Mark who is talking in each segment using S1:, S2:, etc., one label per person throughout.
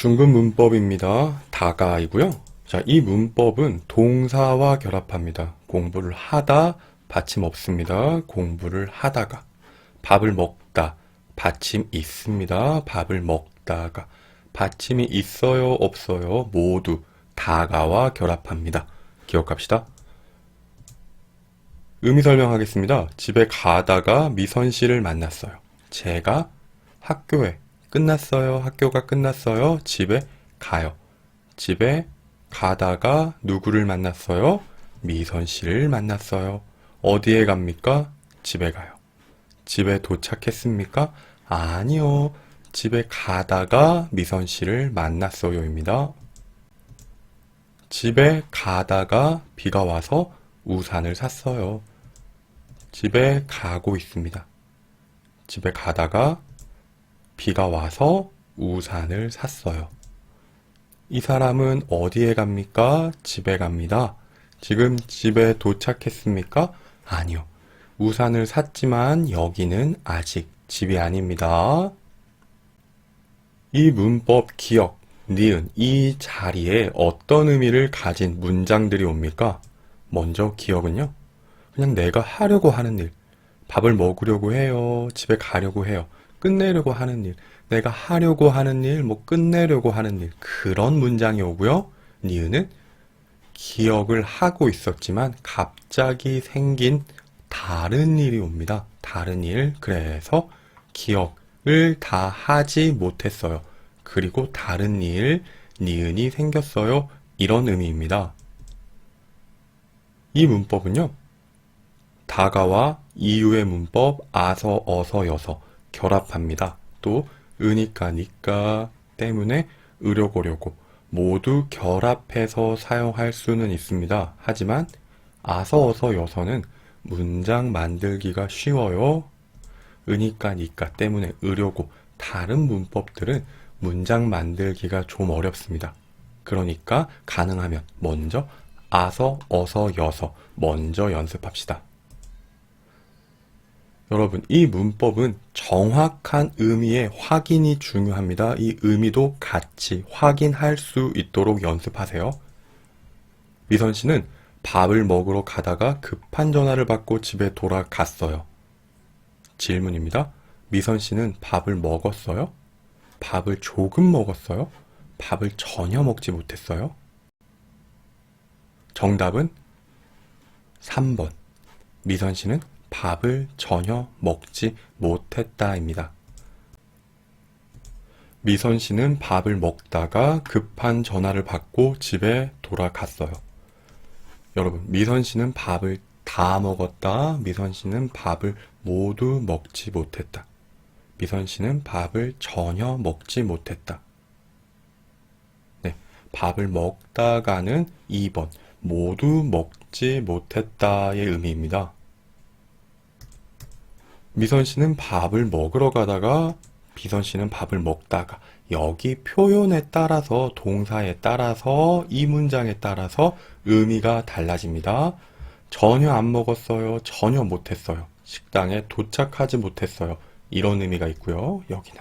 S1: 중급 문법입니다. 다가이고요. 자, 이 문법은 동사와 결합합니다. 공부를 하다, 받침 없습니다. 공부를 하다가. 밥을 먹다, 받침 있습니다. 밥을 먹다가. 받침이 있어요, 없어요? 모두 다가와 결합합니다. 기억합시다. 의미 설명하겠습니다. 집에 가다가 미선 씨를 만났어요. 제가 학교에 끝났어요. 학교가 끝났어요. 집에 가요. 집에 가다가 누구를 만났어요? 미선 씨를 만났어요. 어디에 갑니까? 집에 가요. 집에 도착했습니까? 아니요. 집에 가다가 미선 씨를 만났어요입니다. 집에 가다가 비가 와서 우산을 샀어요. 집에 가고 있습니다. 집에 가다가 비가 와서 우산을 샀어요. 이 사람은 어디에 갑니까? 집에 갑니다. 지금 집에 도착했습니까? 아니요. 우산을 샀지만 여기는 아직 집이 아닙니다. 이 문법 기억, 니은, 이 자리에 어떤 의미를 가진 문장들이 옵니까? 먼저 기억은요? 그냥 내가 하려고 하는 일. 밥을 먹으려고 해요. 집에 가려고 해요. 끝내려고 하는 일. 내가 하려고 하는 일, 뭐 끝내려고 하는 일. 그런 문장이 오고요. 니은은 기억을 하고 있었지만 갑자기 생긴 다른 일이 옵니다. 다른 일. 그래서 기억을 다 하지 못했어요. 그리고 다른 일, 니은이 생겼어요. 이런 의미입니다. 이 문법은요. 다가와 이유의 문법 아서, 어서, 여서 결합합니다. 또 으니까, 니까 때문에 으려고려고 모두 결합해서 사용할 수는 있습니다. 하지만 아서, 어서, 여서는 문장 만들기가 쉬워요. 으니까, 니까 때문에 으려고 다른 문법들은 문장 만들기가 좀 어렵습니다. 그러니까 가능하면 먼저 아서, 어서, 여서 먼저 연습합시다. 여러분, 이 문법은 정확한 의미의 확인이 중요합니다. 이 의미도 같이 확인할 수 있도록 연습하세요. 미선 씨는 밥을 먹으러 가다가 급한 전화를 받고 집에 돌아갔어요. 질문입니다. 미선 씨는 밥을 먹었어요? 밥을 조금 먹었어요? 밥을 전혀 먹지 못했어요? 정답은 3번. 미선 씨는 밥을 전혀 먹지 못했다입니다. 미선 씨는 밥을 먹다가 급한 전화를 받고 집에 돌아갔어요. 여러분, 미선 씨는 밥을 다 먹었다. 미선 씨는 밥을 모두 먹지 못했다. 미선 씨는 밥을 전혀 먹지 못했다. 네, 밥을 먹다가는 2번, 모두 먹지 못했다의 의미입니다. 미선 씨는 밥을 먹으러 가다가 비선 씨는 밥을 먹다가 여기 표현에 따라서 동사에 따라서 이 문장에 따라서 의미가 달라집니다. 전혀 안 먹었어요. 전혀 못했어요. 식당에 도착하지 못했어요. 이런 의미가 있고요. 여기는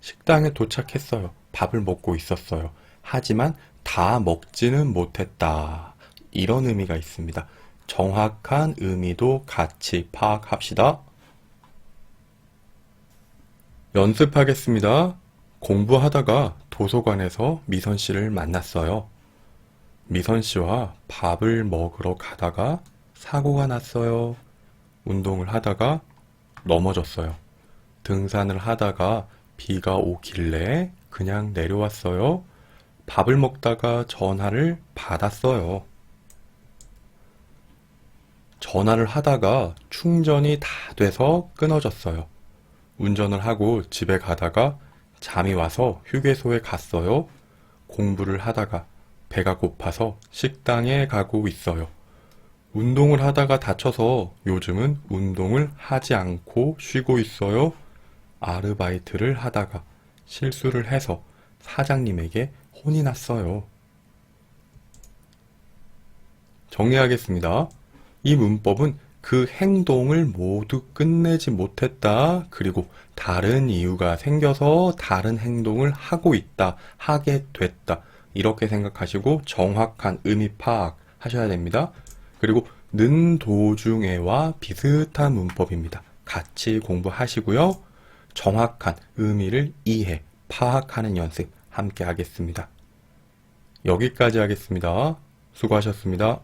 S1: 식당에 도착했어요. 밥을 먹고 있었어요. 하지만 다 먹지는 못했다. 이런 의미가 있습니다. 정확한 의미도 같이 파악합시다. 연습하겠습니다. 공부하다가 도서관에서 미선 씨를 만났어요. 미선 씨와 밥을 먹으러 가다가 사고가 났어요. 운동을 하다가 넘어졌어요. 등산을 하다가 비가 오길래 그냥 내려왔어요. 밥을 먹다가 전화를 받았어요. 전화를 하다가 충전이 다 돼서 끊어졌어요. 운전을 하고 집에 가다가 잠이 와서 휴게소에 갔어요. 공부를 하다가 배가 고파서 식당에 가고 있어요. 운동을 하다가 다쳐서 요즘은 운동을 하지 않고 쉬고 있어요. 아르바이트를 하다가 실수를 해서 사장님에게 혼이 났어요. 정리하겠습니다. 이 문법은 그 행동을 모두 끝내지 못했다. 그리고 다른 이유가 생겨서 다른 행동을 하고 있다, 하게 됐다. 이렇게 생각하시고 정확한 의미 파악 하셔야 됩니다. 그리고 는 도중에와 비슷한 문법입니다. 같이 공부하시고요. 정확한 의미를 이해, 파악하는 연습 함께 하겠습니다. 여기까지 하겠습니다. 수고하셨습니다.